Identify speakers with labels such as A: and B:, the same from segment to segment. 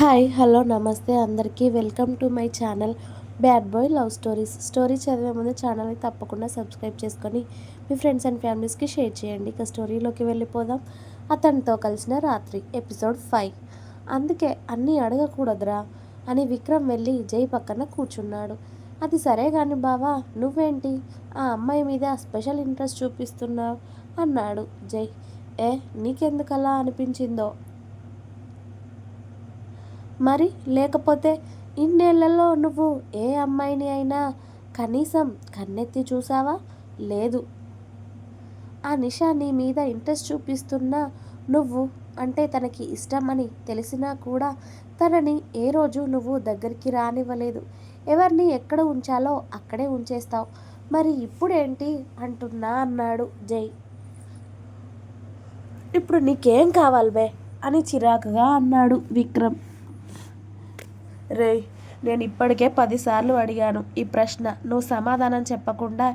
A: Hi hello నమస్తే అందరికీ. Welcome to my channel bad boy love stories. Story చదివే ముందు ఛానల్ని తప్పకుండా సబ్స్క్రైబ్ చేసుకొని మీ ఫ్రెండ్స్ అండ్ ఫ్యామిలీస్కి షేర్ చేయండి. ఇక స్టోరీలోకి వెళ్ళిపోదాం. అతనితో కలిసిన రాత్రి ఎపిసోడ్ ఫైవ్. అందుకే అన్నీ అడగకూడదురా అని విక్రమ్ వెళ్ళి జై పక్కన కూర్చున్నాడు. అది సరే కానీ బావా నువ్వేంటి? ఆ అమ్మాయి మీద స్పెషల్ ఇంట్రెస్ట్ చూపిస్తున్నావు అన్నాడు జై ఏ నీకెందుకలా అనిపించిందో? మరి లేకపోతే ఇన్నేళ్ళలో నువ్వు ఏ అమ్మాయిని అయినా కనీసం కన్నెత్తి చూసావా? లేదు. ఆ నిషా నీ మీద ఇంట్రెస్ట్ చూపిస్తున్నా నువ్వు అంటే తనకి ఇష్టమని తెలిసినా కూడా తనని ఏ రోజు నువ్వు దగ్గరికి రానివ్వలేదు. ఎవరిని ఎక్కడ ఉంచాలో అక్కడే ఉంచేస్తావు. మరి ఇప్పుడేంటి అంటున్నా అన్నాడు జై. ఇప్పుడు నీకేం కావాలి బే? అని చిరాకుగా అన్నాడు విక్రమ్. రే నేను ఇప్పటికే పదిసార్లు అడిగాను ఈ ప్రశ్న. నువ్వు సమాధానం చెప్పకుండా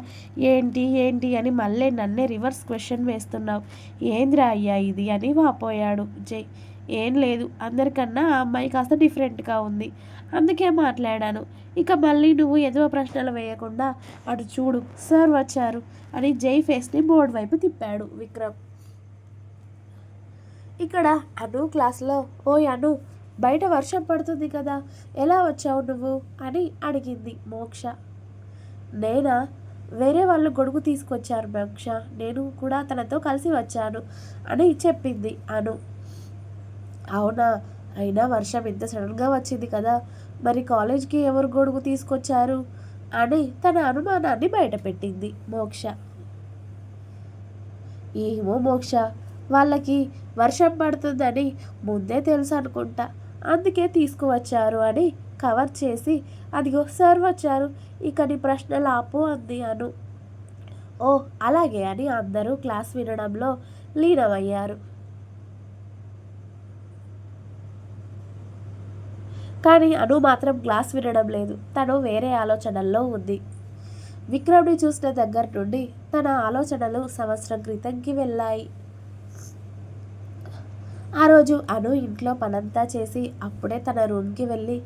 A: ఏంటి ఏంటి అని మళ్ళీ నన్నే రివర్స్ క్వశ్చన్ వేస్తున్నావు. ఏందిరా అయ్యా ఇది అని వాపోయాడు జై. ఏం లేదు అందరికన్నా ఆ అమ్మాయి కాస్త డిఫరెంట్గా ఉంది. అందుకే మాట్లాడాను. ఇక మళ్ళీ నువ్వు ఎదువ ప్రశ్నలు వేయకుండా అటు చూడు సార్ వచ్చారు అని జై ఫేస్ని బోర్డు వైపు తిప్పాడు విక్రమ్. ఇక్కడ అను క్లాస్లో ఓ అను బయట వర్షం పడుతుంది కదా ఎలా వచ్చావు నువ్వు? అని అడిగింది మోక్ష. నేనా? వేరే వాళ్ళు గొడుగు తీసుకొచ్చారు మోక్ష. నేను కూడా తనతో కలిసి వచ్చాను అని చెప్పింది అను. అవునా? అయినా వర్షం ఇంత సడన్గా వచ్చింది కదా మరి కాలేజ్కి ఎవరు గొడుగు తీసుకొచ్చారు? అని తన అనుమానాన్ని బయటపెట్టింది మోక్ష. ఏమో మోక్ష వాళ్ళకి వర్షం పడుతుందని ముందే తెలుసు అనుకుంటా అందుకే తీసుకువచ్చారు అని కవర్ చేసి అదిగో సార్ వచ్చారు ఇక నీ ప్రశ్నలు ఆపు అంది అను. ఓ అలాగే అని అందరూ క్లాస్ వినడంలో లీనమయ్యారు. కానీ అను మాత్రం క్లాస్ వినడం లేదు. తను వేరే ఆలోచనల్లో ఉంది. విక్రమ్ని చూసిన దగ్గర నుండి తన ఆలోచనలు సంవత్సరం క్రితంకి వెళ్ళాయి. ఆ రోజు అను ఇంట్లో పనంతా చేసి అప్పుడే తన రూమ్కి వెళ్ళి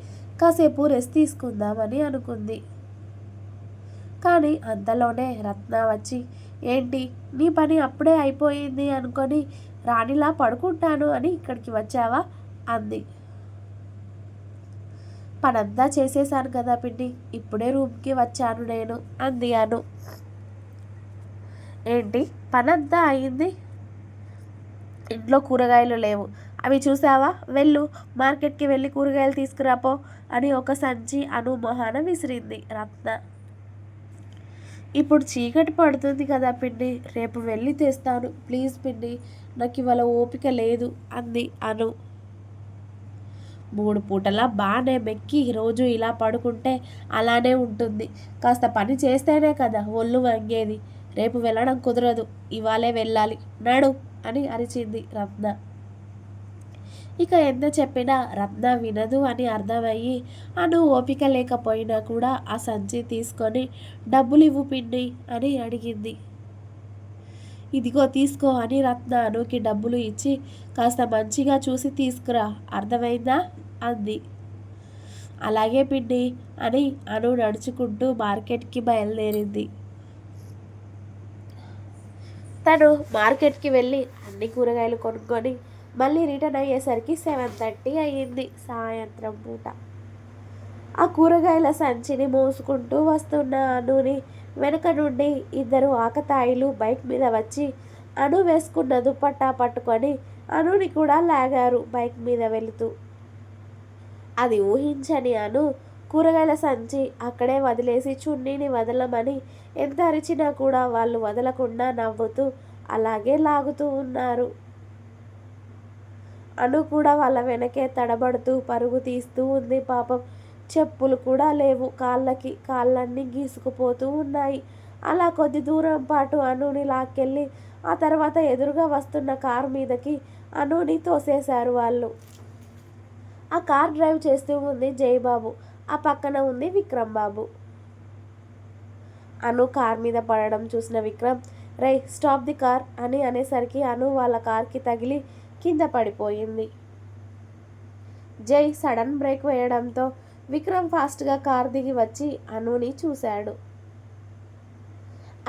A: కాసేపు రెస్ట్ తీసుకుందామని అనుకుంది. కానీ అంతలోనే రత్న వచ్చి ఏంటి నీ పని అప్పుడే అయిపోయింది అనుకొని రాణిలా పడుకుంటాను అని ఇక్కడికి వచ్చావా? అంది. పనంతా చేసేసాను కదా పిండి ఇప్పుడే రూమ్కి వచ్చాను నేను అంది అను. ఏంటి పనంతా అయింది? ఇంట్లో కూరగాయలు లేవు. అవి చూసావా? వెళ్ళు మార్కెట్కి వెళ్ళి కూరగాయలు తీసుకురాపో అని ఒక సంచి అను మొహాన విసిరింది రత్న. ఇప్పుడు చీకటి పడుతుంది కదా పిండి రేపు వెళ్ళి తెస్తాను. ప్లీజ్ పిండి నాకు ఇవాళ ఓపిక లేదు అంది అను. మూడు పూటలా బాగానే మెక్కి రోజు ఇలా పడుకుంటే అలానే ఉంటుంది. కాస్త పని చేస్తేనే కదా ఒళ్ళు వంగేది. రేపు వెళ్ళడం కుదరదు ఇవాళే వెళ్ళాలి. నడు. అని అరిచింది రత్న. ఇక ఎంత చెప్పినా రత్న వినదు అని అర్థమయ్యి అను ఓపిక లేకపోయినా కూడా ఆ సంచి తీసుకొని డబ్బులు ఇవ్వు పిండి అని అడిగింది. ఇదిగో తీసుకో అని రత్న అనుకి డబ్బులు ఇచ్చి కాస్త మంచిగా చూసి తీసుకురా అర్థమైందా? అంది. అలాగే పిండి అని అను నడుచుకుంటూ మార్కెట్కి బయలుదేరింది. తను మార్కెట్కి వెళ్ళి అన్ని కూరగాయలు కొనుక్కొని మళ్ళీ రిటర్న్ అయ్యేసరికి సెవెన్ థర్టీ అయ్యింది సాయంత్రం పూట. ఆ కూరగాయల సంచిని మోసుకుంటూ వస్తున్న అనుని వెనుక నుండి ఇద్దరు ఆకతాయిలు బైక్ మీద వచ్చి అను వేసుకున్న దుప్పట్టా పట్టుకొని అనుని కూడా లాగారు బైక్ మీద వెళుతూ. అది ఊహించని అను కూరగాయల సంచి అక్కడే వదిలేసి చున్నీని వదలమని ఎంత అరిచినా కూడా వాళ్ళు వదలకుండా నవ్వుతూ అలాగే లాగుతూ ఉన్నారు. అను కూడా వాళ్ళ వెనకే తడబడుతూ పరుగు తీస్తూ ఉంది పాపం. చెప్పులు కూడా లేవు. కాళ్ళకి కాళ్ళన్నీ గీసుకుపోతూ ఉన్నాయి. అలా కొద్ది దూరం పాటు అనుని లాక్కెళ్ళి ఆ తర్వాత ఎదురుగా వస్తున్న కారు మీదకి అనుని తోసేశారు వాళ్ళు. ఆ కార్ డ్రైవ్ చేస్తూ ఉంది జయబాబు. ఆ పక్కన ఉంది విక్రమ్ బాబు. అను కార్ మీద పడడం చూసిన Vikram Rai stop the car అని అనేసరికి అను వాళ్ళ కార్కి తగిలి కింద పడిపోయింది. జై సడన్ బ్రేక్ వేయడంతో విక్రమ్ ఫాస్ట్గా కార్ దిగి వచ్చి అనుని చూశాడు.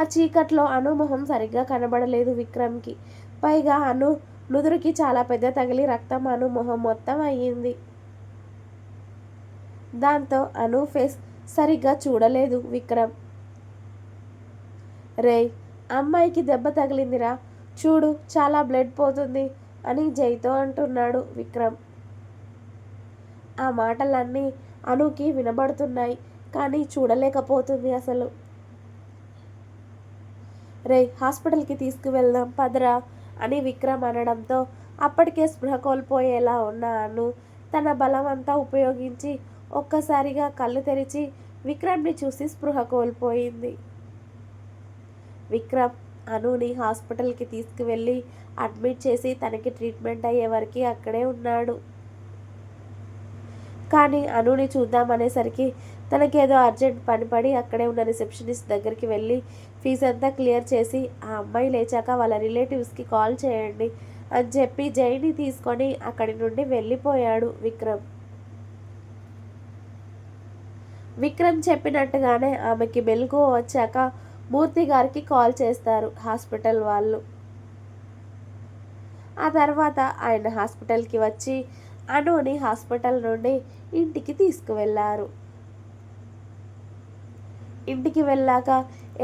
A: ఆ చీకట్లో అను మొహం సరిగ్గా కనబడలేదు విక్రమ్కి. పైగా అను నుదురుకి చాలా పెద్ద తగిలి రక్తం అను మొహం మొత్తం అయ్యింది. దాంతో అను ఫేస్ సరిగ్గా చూడలేదు విక్రమ్. రేయ్ అమ్మాయికి దెబ్బ తగిలిందిరా. చూడు చాలా బ్లడ్ పోతుంది అని జైతో అంటున్నాడు విక్రమ్. ఆ మాటలన్నీ అనుకి వినబడుతున్నాయి కానీ చూడలేకపోతుంది అసలు. రే హాస్పిటల్కి తీసుకువెళ్దాం పదరా అని విక్రమ్ అనడంతో అప్పటికే స్పృహ కోల్పోయేలా ఉన్న అను తన బలం అంతా ఉపయోగించి ఒక్కసారిగా కళ్ళు తెరిచి విక్రమ్ని చూసి స్పృహ కోల్పోయింది. విక్రమ్ అనుని హాస్పిటల్కి తీసుకువెళ్ళి అడ్మిట్ చేసి తనకి ట్రీట్మెంట్ అయ్యే వరకు అక్కడే ఉన్నాడు. కానీ అనుని చూద్దామనేసరికి తనకేదో అర్జెంట్ పని పడి అక్కడే ఉన్న రిసెప్షనిస్ట్ దగ్గరికి వెళ్ళి ఫీజు అంతా క్లియర్ చేసి ఆ అమ్మాయి లేచాక వాళ్ళ రిలేటివ్స్కి కాల్ చేయండి అని చెప్పి జైని తీసుకొని అక్కడి నుండి వెళ్ళిపోయాడు విక్రమ్. విక్రమ్ చెప్పినట్టుగానే ఆమెకి మెలకు వచ్చాక మూర్తి గారికి కాల్ చేస్తారు హాస్పిటల్ వాళ్ళు. ఆ తర్వాత ఆయన హాస్పిటల్కి వచ్చి అనుని హాస్పిటల్ నుండి ఇంటికి తీసుకువెళ్ళారు ఇంటికి వెళ్ళాక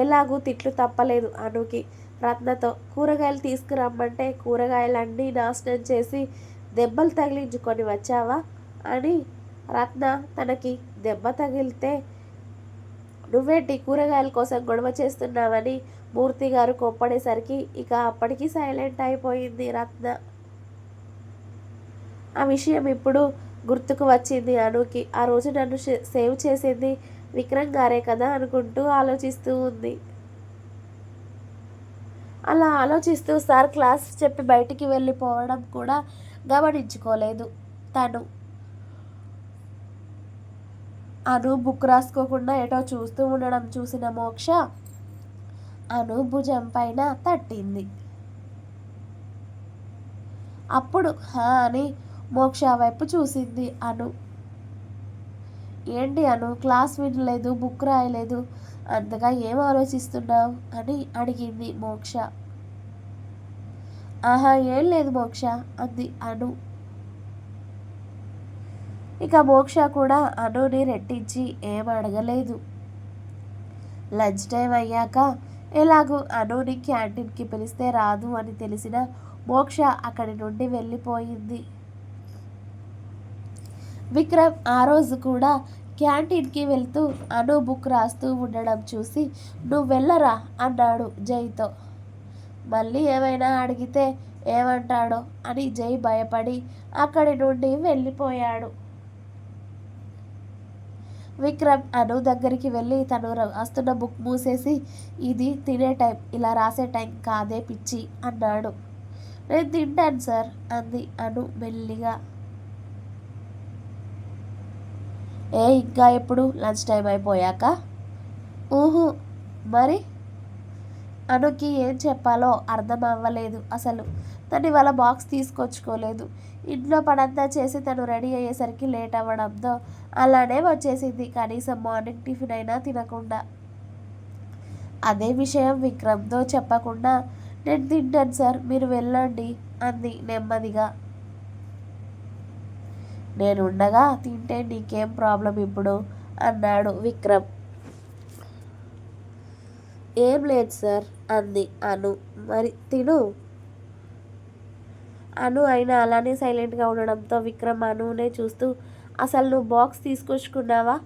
A: ఎలాగూ తిట్లు తప్పలేదు అనుకి. రత్నతో కూరగాయలు తీసుకురమ్మంటే కూరగాయలన్నీ నాశనం చేసి దెబ్బలు తగిలించుకొని వచ్చావా అని రత్న తనకి దెబ్బ తగిలితే నువ్వేంటి కూరగాయల కోసం గొడవ చేస్తున్నావని మూర్తి గారు కొప్పడేసరికి ఇక అప్పటికి సైలెంట్ అయిపోయింది రత్న. ఆ విషయం ఇప్పుడు గుర్తుకు వచ్చింది అనుకి. ఆ రోజు నన్ను సేవ్ చేసింది విక్రమ్ గారే కదా అనుకుంటూ ఆలోచిస్తూ ఉంది. అలా ఆలోచిస్తూ సార్ క్లాస్ చెప్పి బయటికి వెళ్ళిపోవడం కూడా గమనించుకోలేదు తను. అను బుక్ రాసుకోకుండా ఎటో చూస్తూ ఉండడం చూసిన మోక్ష అను భుజం పైన తట్టింది. అప్పుడు హా అని మోక్ష వైపు చూసింది అను. ఏంటి అను క్లాస్ వినలేదు బుక్ రాయలేదు అంతగా ఏం ఆలోచిస్తున్నావు? అని అడిగింది మోక్ష. ఆహా ఏం లేదు మోక్ష అంది అను. ఇక మోక్ష కూడా అనుని రెట్టించి ఏం అడగలేదు లంచ్ టైం అయ్యాక ఎలాగో అనుని క్యాంటీన్కి పిలిస్తే రాదు అని తెలిసిన మోక్ష అక్కడి నుండి వెళ్ళిపోయింది. విక్రమ్ ఆ రోజు కూడా క్యాంటీన్కి వెళ్తూ అను బుక్ రాస్తూ ఉండడం చూసి నువ్వు వెళ్ళరా? అన్నాడు జైతో. మళ్ళీ ఏమైనా అడిగితే ఏమంటాడో? అని జై భయపడి అక్కడి నుండి వెళ్ళిపోయాడు. విక్రమ్ అను దగ్గరికి వెళ్ళి తను రాస్తున్న బుక్ మూసేసి ఇది తినే టైం ఇలా రాసే టైం కాదే పిచ్చి అన్నాడు. నేను తింటాను సార్ అంది అను మెల్లిగా. ఏ ఇంకా ఎప్పుడు? లంచ్ టైం అయిపోయాక? ఊహు మరి? అనుకి ఏం చెప్పాలో అర్థం అవ్వలేదు అసలు. తను ఇవాళ బాక్స్ తీసుకొచ్చుకోలేదు. ఇంట్లో పనంతా చేసి తను రెడీ అయ్యేసరికి లేట్ అవ్వడంతో అలానే వచ్చేసింది. కనీసం మార్నింగ్ టిఫిన్ అయినా తినకుండా. అదే విషయం విక్రమ్తో చెప్పకుండా నేను తింటాను సార్ మీరు వెళ్ళండి అంది నెమ్మదిగా. నేను ఉండగా తింటే నీకేం ప్రాబ్లం ఇప్పుడు? అన్నాడు విక్రమ్. ఏం లేదు సార్ అంది అను. మరి తిను అను అయినా అలానే సైలెంట్గా ఉండడంతో విక్రమ్ అనునే చూస్తూ అసలు నువ్వు బాక్స్ తీసుకొచ్చుకున్నావా?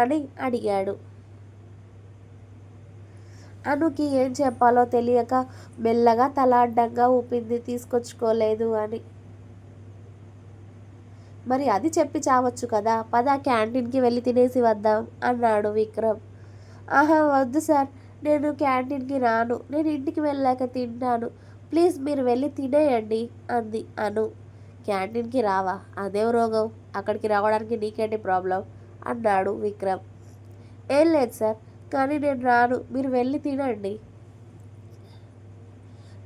A: అని అడిగాడు. అనుకి ఏం చెప్పాలో తెలియక మెల్లగా తల అడ్డంగా ఊపింది తీసుకొచ్చుకోలేదు అని. మరి అది చెప్పి చావచ్చు కదా పద క్యాంటీన్కి వెళ్ళి తినేసి వద్దాం అన్నాడు విక్రమ్. ఆహా వద్దు సార్ నేను క్యాంటీన్కి రాను నేను ఇంటికి వెళ్ళాక తింటాను ప్లీజ్ మీరు వెళ్ళి తినేయండి అంది అను. క్యాంటీన్కి రావా? అదేం రోగం? అక్కడికి రావడానికి నీకేంటి ప్రాబ్లం? అన్నాడు విక్రమ్. ఏం లేదు సార్ కానీ నేను రాను. మీరు వెళ్ళి తినండి.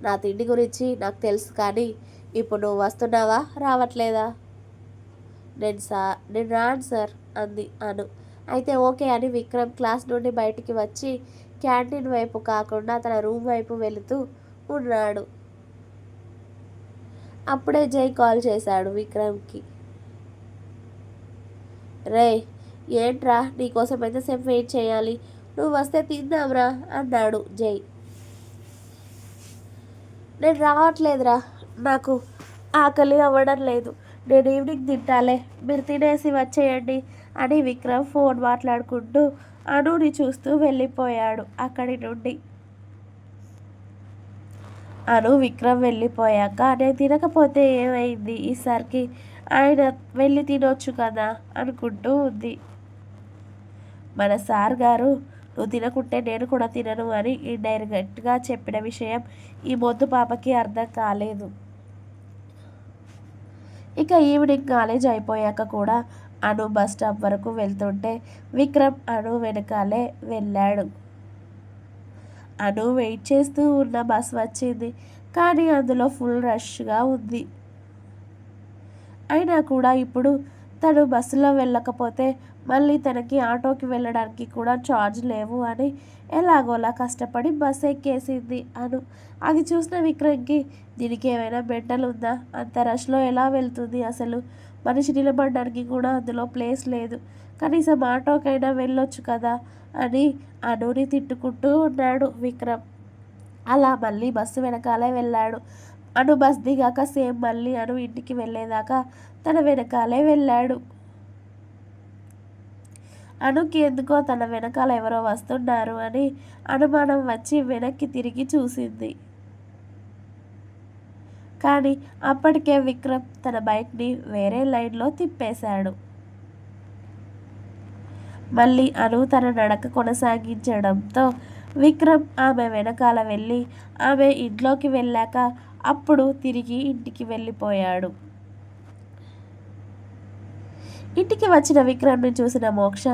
A: నా తిండి గురించి నాకు తెలుసు కానీ ఇప్పుడు నువ్వు వస్తున్నావా? రావట్లేదా? నేను సా నేను రాను సార్ అంది అను. అయితే ఓకే అని విక్రమ్ క్లాస్ నుండి బయటికి వచ్చి క్యాంటీన్ వైపు కాకుండా తన రూమ్ వైపు వెళుతూ ఉన్నాడు. అప్పుడే జై కాల్ చేశాడు విక్రమ్కి. రే ఏంట్రా నీకోసం ఎంతసేపు వెయిట్ చేయాలి? నువ్వు వస్తే తిందాంరా అన్నాడు జై. నేను రావట్లేదురా నాకు ఆకలి అవ్వడం లేదు. నేను ఈవినింగ్ తింటాలే మీరు తినేసి వచ్చేయండి అని విక్రమ్ ఫోన్ మాట్లాడుకుంటూ అనుని చూస్తూ వెళ్ళిపోయాడు అక్కడి నుండి. అను విక్రమ్ వెళ్ళిపోయాక నేను తినకపోతే ఏమైంది? ఈసారికి ఆయన వెళ్ళి తినొచ్చు కదా? అనుకుంటూ ఉంది. మన సార్ గారు నువ్వు తినకుంటే నేను కూడా తినను అని ఇండైరెక్ట్గా చెప్పిన విషయం ఈ మొద్దు పాపకి అర్థం కాలేదు. ఇక ఈవినింగ్ కాలేజ్ అయిపోయాక కూడా అను బస్ స్టాప్ వరకు వెళ్తుంటే విక్రమ్ అను వెనకాలే వెళ్ళాడు. అను వెయిట్ చేస్తూ ఉన్న బస్ వచ్చింది. కానీ అందులో ఫుల్ రష్గా ఉంది. అయినా కూడా ఇప్పుడు తను బస్సులో వెళ్ళకపోతే మళ్ళీ తనకి ఆటోకి వెళ్ళడానికి కూడా ఛార్జ్ లేవు అని ఎలాగోలా కష్టపడి బస్ ఎక్కేసింది అను. అది చూసిన విక్రమ్కి దీనికి ఏమైనా మెంటల్ ఉందా అంత రష్లో ఎలా వెళ్తుంది అసలు? మనిషి నిలబడడానికి కూడా అందులో ప్లేస్ లేదు. కనీసం ఆటోకైనా వెళ్ళొచ్చు కదా అని అనుని తిట్టుకుంటూ ఉన్నాడు విక్రమ్. అలా మళ్ళీ బస్సు వెనకాలే వెళ్ళాడు. అను బస్ దిగాక సేమ్ మళ్ళీ అను ఇంటికి వెళ్ళేదాకా తన వెనకాలే వెళ్ళాడు. అనుకి ఎందుకో తన వెనకాల ఎవరో వస్తున్నారు అని అనుమానం వచ్చి వెనక్కి తిరిగి చూసింది. కానీ అప్పటికే విక్రమ్ తన బైక్ని వేరే లైన్లో తిప్పేశాడు. మళ్ళీ అను తన నడక కొనసాగించడంతో విక్రమ్ ఆమె వెనకాల వెళ్ళి ఆమె ఇంట్లోకి వెళ్ళాక అప్పుడు తిరిగి ఇంటికి వెళ్ళిపోయాడు. ఇంటికి వచ్చిన విక్రమ్ని చూసిన మోక్ష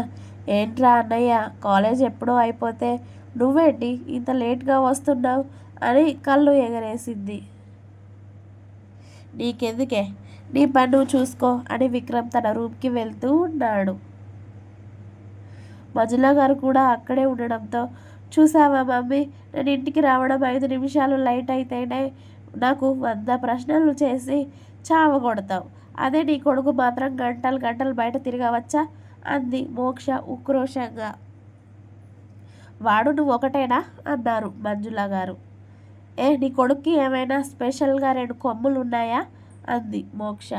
A: ఏంట్రా అన్నయ్య కాలేజ్ ఎప్పుడో అయిపోతే నువ్వేంటి ఇంత లేట్గా వస్తున్నావు? అని కళ్ళు ఎగరేసింది. నీకెందుకే? నీ పని నువ్వు చూసుకో అని విక్రమ్ తన రూమ్కి వెళ్తూ ఉన్నాడు. మజుల గారు కూడా అక్కడే ఉండడంతో చూసావా మమ్మీ నేను ఇంటికి రావడం ఐదు నిమిషాలు లైట్ అయితేనే నాకు వంద ప్రశ్నలు చేసి చావగొడతావు అదే నీ కొడుకు మాత్రం గంటలు గంటలు బయట తిరగవచ్చా? అంది మోక్ష ఉక్రోషంగా. వాడు నువ్వు ఒకటేనా అన్నారు మంజుల గారు. ఏ నీ కొడుక్కి ఏమైనా స్పెషల్గా రెండు కొమ్ములు ఉన్నాయా అంది మోక్ష.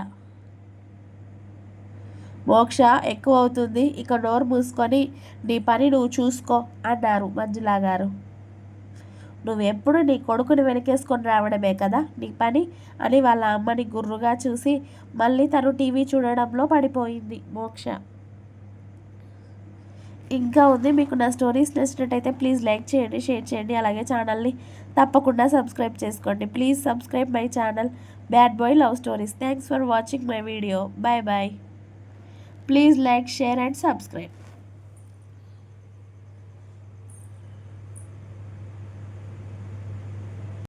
A: మోక్ష ఎక్కువ అవుతుంది. ఇక నోరు మూసుకొని నీ పని నువ్వు చూసుకో అన్నారు మంజులా గారు. నువ్వెప్పుడు నీ కొడుకుని వెనకేసుకొని రావడమే కదా నీ పని అని వాళ్ళ అమ్మని గుర్రుగా చూసి మళ్ళీ తను టీవీ చూడడంలో పడిపోయింది మోక్ష. ఇంకా ఉంది మీకు నా స్టోరీస్ నచ్చినట్టయితే ప్లీజ్ లైక్ చేయండి షేర్ చేయండి అలాగే ఛానల్ని తప్పకుండా సబ్స్క్రైబ్ చేసుకోండి. Please subscribe my channel bad boy love stories. Thanks for watching my video. Bye bye please like share and subscribe.